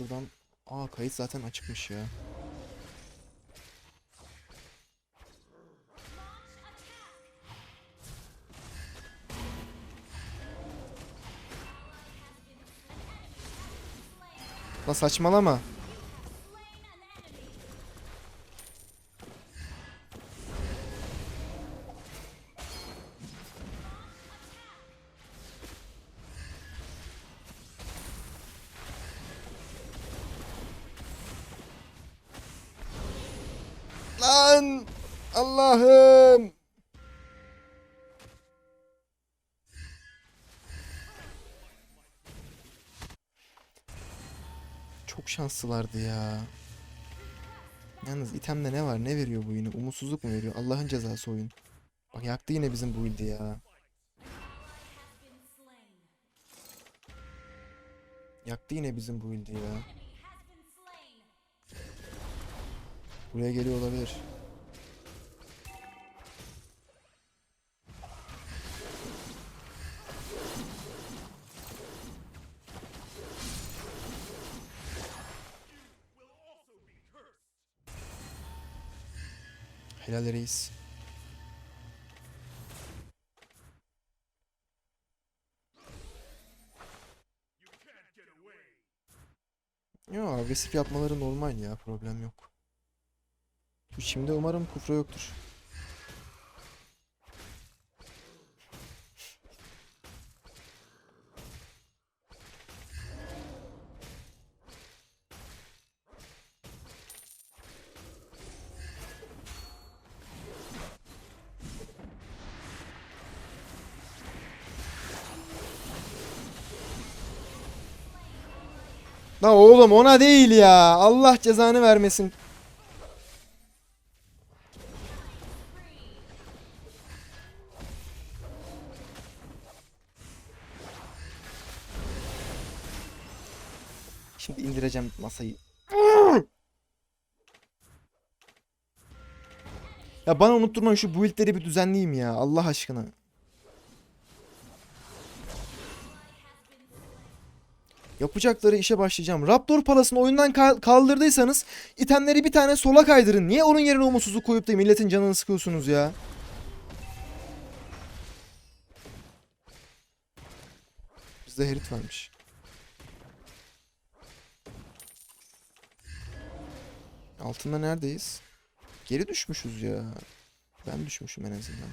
Şuradan. Aa kayıt zaten açıkmış ya. La saçmalama. Lan! Allah'ım! Çok şanslılardı ya. Yalnız itemde ne var? Ne veriyor bu yine? Umutsuzluk mu veriyor? Allah'ın cezası oyun. Bak yaktı yine bizim bu build'i ya. Yaktı yine bizim bu build'i ya. Buraya geliyor olabilir. Helal reis. Yo agresif yapmaları normal ya problem yok. Şimdi umarım kufra yoktur. La oğlum ona değil ya. Allah cezanı vermesin. Şimdi indireceğim masayı. Ya bana unutturmayın şu build'leri bir düzenleyeyim ya Allah aşkına. Yapacakları işe başlayacağım. Raptor parasını oyundan kal- kaldırdıysanız itemleri bir tane sola kaydırın. Niye onun yerine umutsuzluk koyup da milletin canını sıkıyorsunuz ya? Bizde herit varmış. Altında neredeyiz? Geri düşmüşüz ya. Ben düşmüşüm en azından.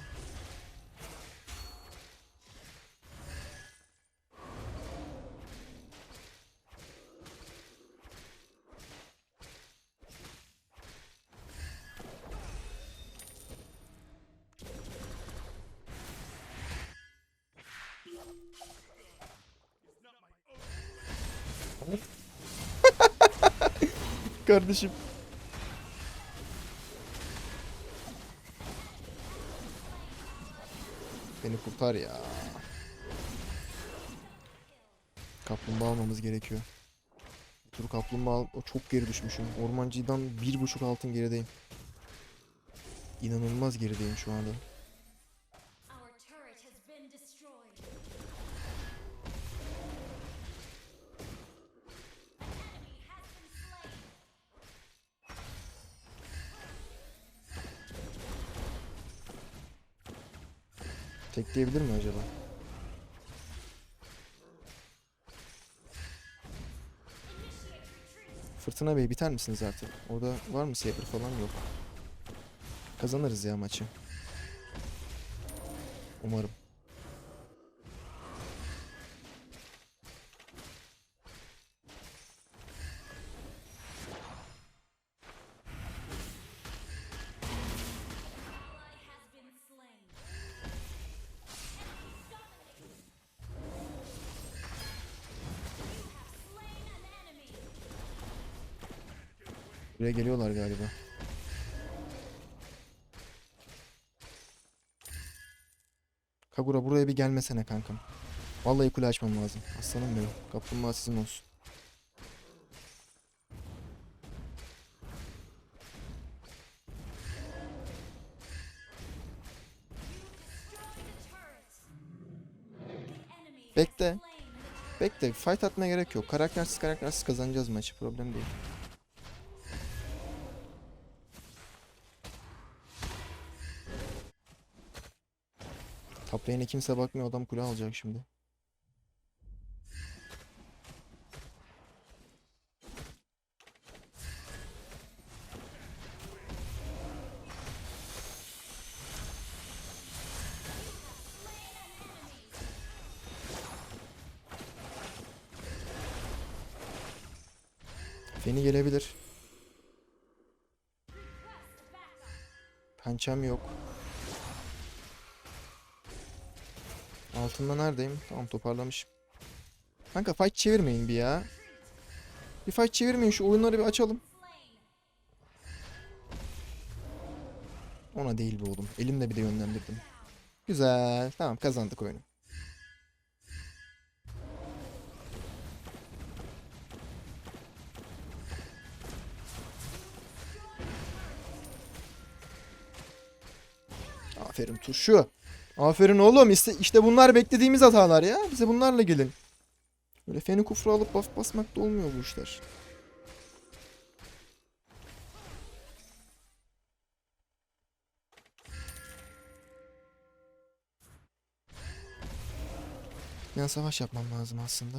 Kardeşim. Beni kurtar ya. Kaplumbağa almamız gerekiyor. Bu turu kaplumbağa o çok geri düşmüşüm. Ormancıdan bir buçuk altın gerideyim. İnanılmaz gerideyim şu anda. Tekleyebilir mi acaba? Fırtına Bey biter misiniz artık? Orada var mı saber falan yok. Kazanırız ya maçı. Umarım. Buraya geliyorlar galiba. Kagura buraya bir gelmesene kankam. Vallahi kule açmam lazım. Aslanım benim. Kaplumbağa sizin olsun. Bekle. Bekle fight atmaya gerek yok. Karaktersiz karaktersiz kazanacağız maçı. Problem değil. Top kimse bakmıyor. Adam kule alacak şimdi. Feni gelebilir. Pençem yok. Altında neredeyim? Tamam toparlamışım. Kanka fight çevirmeyin bir ya. Bir fight çevirmeyin şu oyunları bir açalım. Ona değil be oğlum. Elimle bir de yönlendirdim. Güzel. Tamam kazandık oyunu. Aferin turşu. Aferin oğlum. İşte, işte bunlar beklediğimiz hatalar ya. Bize bunlarla gelin. Böyle feni kufra alıp buff basmak da olmuyor bu işler. Yani savaş yapmam lazım aslında.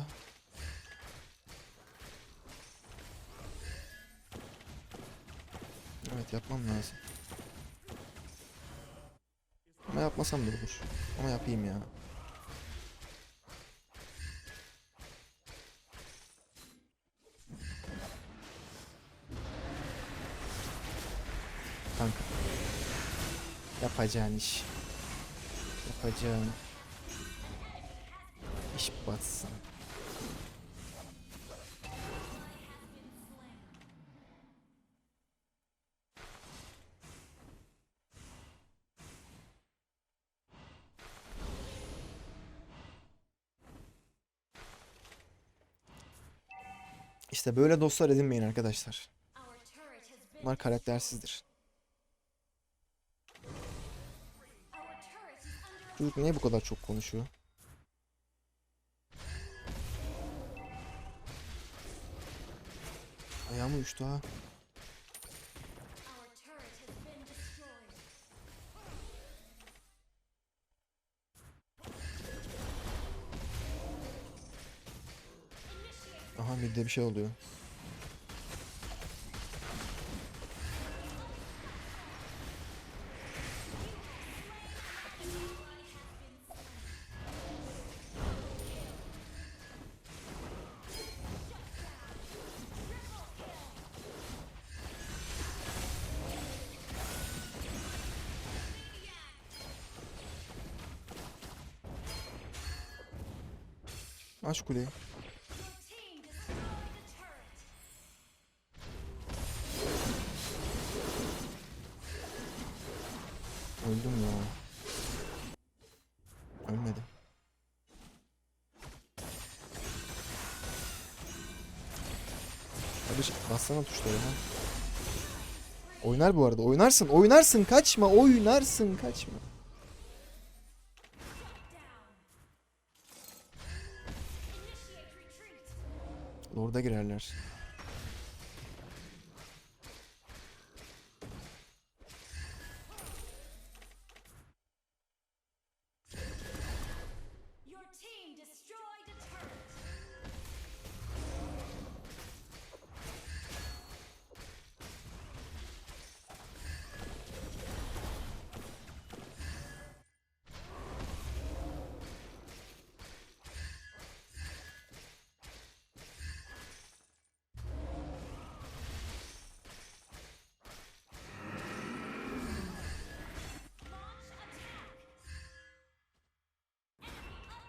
Evet yapmam lazım. Ama yapmasam da olur. Ama yapayım ya. Kanka. Yapacağın iş. Yapacağın iş batsın. İşte böyle dostlar edinmeyin arkadaşlar. Bunlar karaktersizdir. Çocuk niye bu kadar çok konuşuyor? Ayağımı uçtu ha. Midde bir şey oluyor. Aç kuleyi. Bassana tuşlara ha. Oynar bu arada. Oynarsın. Oynarsın. Kaçma. Oynarsın. Kaçma. Lord'a girerler.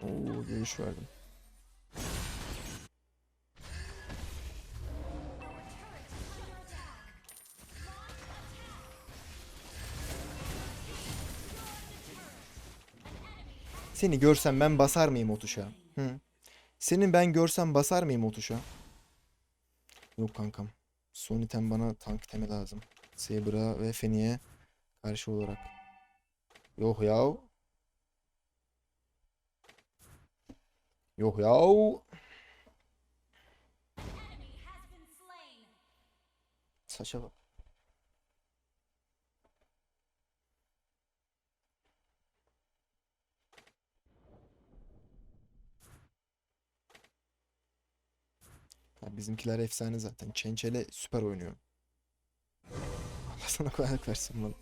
Oo görüş verdim. Seni görsem ben basar mıyım o tuşa? Hı? Senin ben görsem basar mıyım o tuşa? Yok kankam. Son item bana tank itemi lazım. Saber'a ve Fenix'e karşı olarak. Yok yav. Yok yahu. Saça bak. Bizimkiler efsane zaten. Çençele süper oynuyor. Allah sana kolaylık versin lan.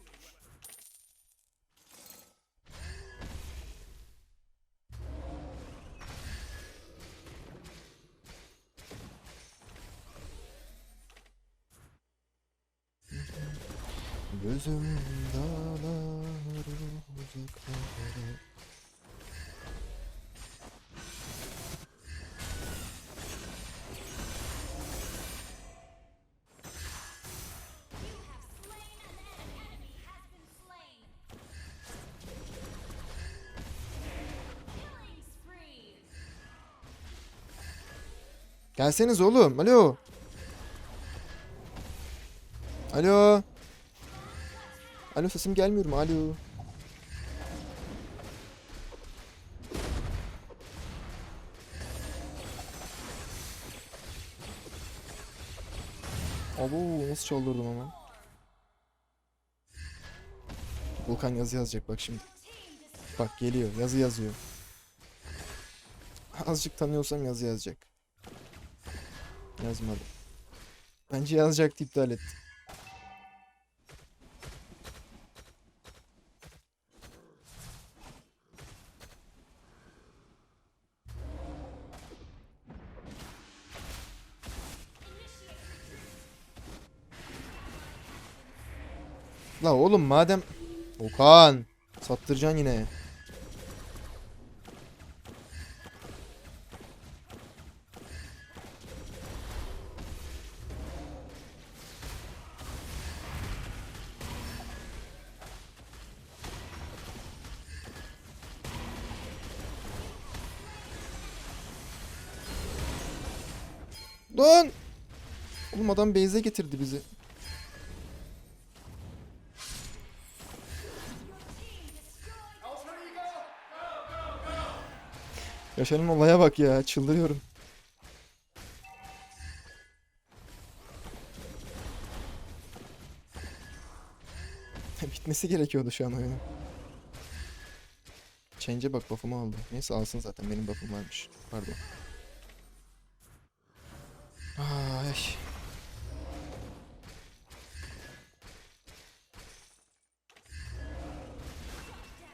Slain. Killing spree. Gelseniz oğlum. Alo. Alo. Alo sesim gelmiyor mu? Alo. Abo nasıl çaldırdım ama. Volkan yazı yazacak bak şimdi. Bak geliyor yazı yazıyor. Azıcık tanıyorsam yazı yazacak. Yazmadı. Bence yazacaktı iptal etti. La oğlum madem Okan sattıracaksın yine. Lan! Oğlum adam base'e getirdi bizi. Yaşanan olaya bak ya. Çıldırıyorum. Bitmesi gerekiyordu şu an oyunun. Change'e bak buff'ımı aldı. Neyse alsın zaten benim buff'ım varmış. Pardon. Ay.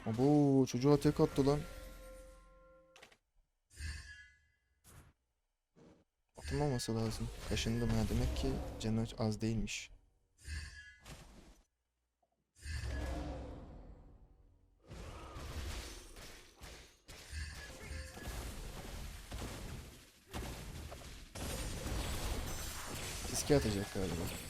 Abo çocuğa tek attı lan. Atılmaması lazım. Kaşındım ha demek ki canı az değilmiş. Riske atacak galiba.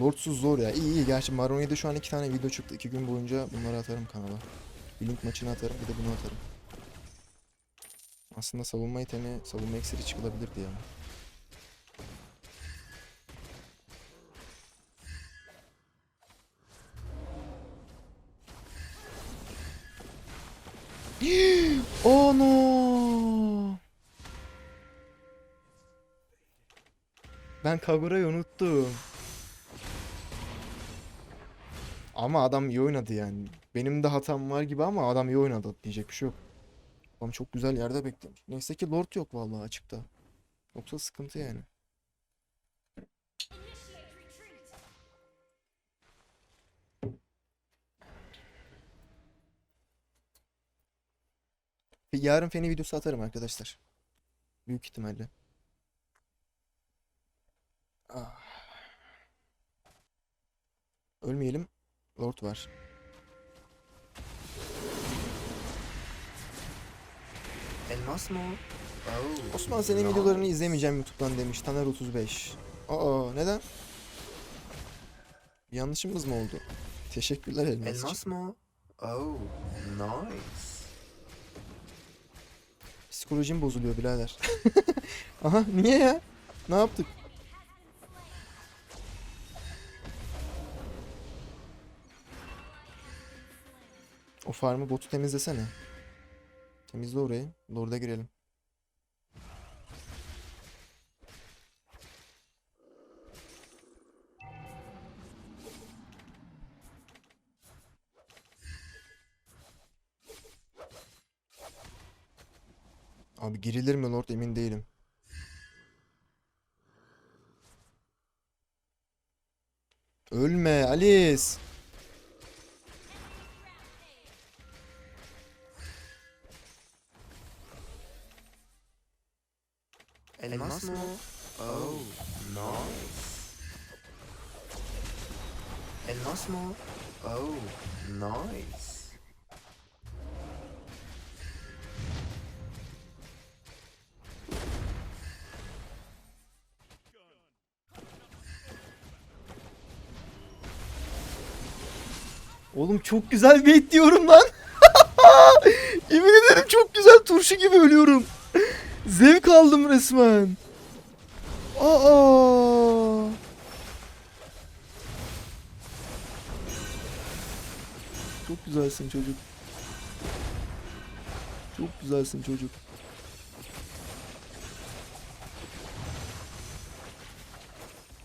Lordsuz zor ya. İyi iyi. Gerçi Maroni'de şu an iki tane video çıktı. İki gün boyunca bunları atarım kanala. Bir link maçını atarım bir de bunu atarım. Aslında savunma itemi, savunma eksiri çıkılabilirdi yani. oh no! Ben Kagura'yı unuttum. Ama adam iyi oynadı yani. Benim de hatam var gibi ama adam iyi oynadı diyecek bir şey yok. Adam çok güzel yerde beklemiş. Neyse ki Lord yok vallahi açıkta. Yoksa sıkıntı yani. Yarın Feni videosu atarım arkadaşlar. Büyük ihtimalle. Ah. Ölmeyelim. Lord var. Elmas mı o? Oh, Osman senin videolarını izlemeyeceğim YouTube'dan demiş. Taner 35. Aa neden? Yanlışımız mı oldu? Teşekkürler Elmas. Elmas mı o? Oh, nice. Psikolojim bozuluyor birader. Aha niye ya? Ne yaptık? O farmı botu temizlesene. Temizle orayı. Lord'a girelim. Abi girilir mi Lord emin değilim. Ölme Alice. Elmas mı? Oh, nice. Elmas mı? Oh, nice. Oğlum çok güzel bait diyorum lan. Yemin ederim çok güzel turşu gibi ölüyorum. Zevk aldım resmen. Aa. Çok güzelsin çocuk. Çok güzelsin çocuk.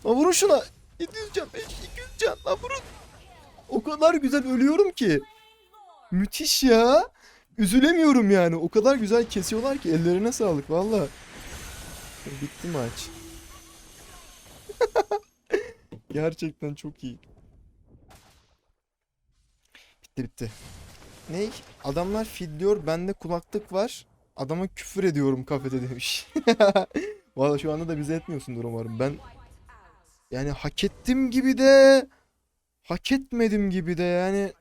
Lan vurun şuna. 700 can, 500, 200 can. Lan vurun. O kadar güzel ölüyorum ki. Müthiş ya. Üzülemiyorum yani. O kadar güzel kesiyorlar ki ellerine sağlık valla. Bitti maç. Gerçekten çok iyi. Bitti bitti. Ney? Adamlar fidliyor, bende kulaklık var. Adama küfür ediyorum kafede demiş. Valla şu anda da bize etmiyorsundur umarım. Ben yani hak ettim gibi de hak etmedim gibi de yani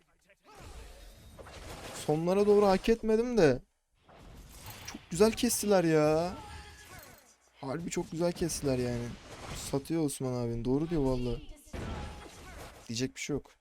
sonlara doğru hak etmedim de çok güzel kestiler ya. Harbi çok güzel kestiler yani. Satıyor Osman abin. Doğru diyor vallahi. Diyecek bir şey yok.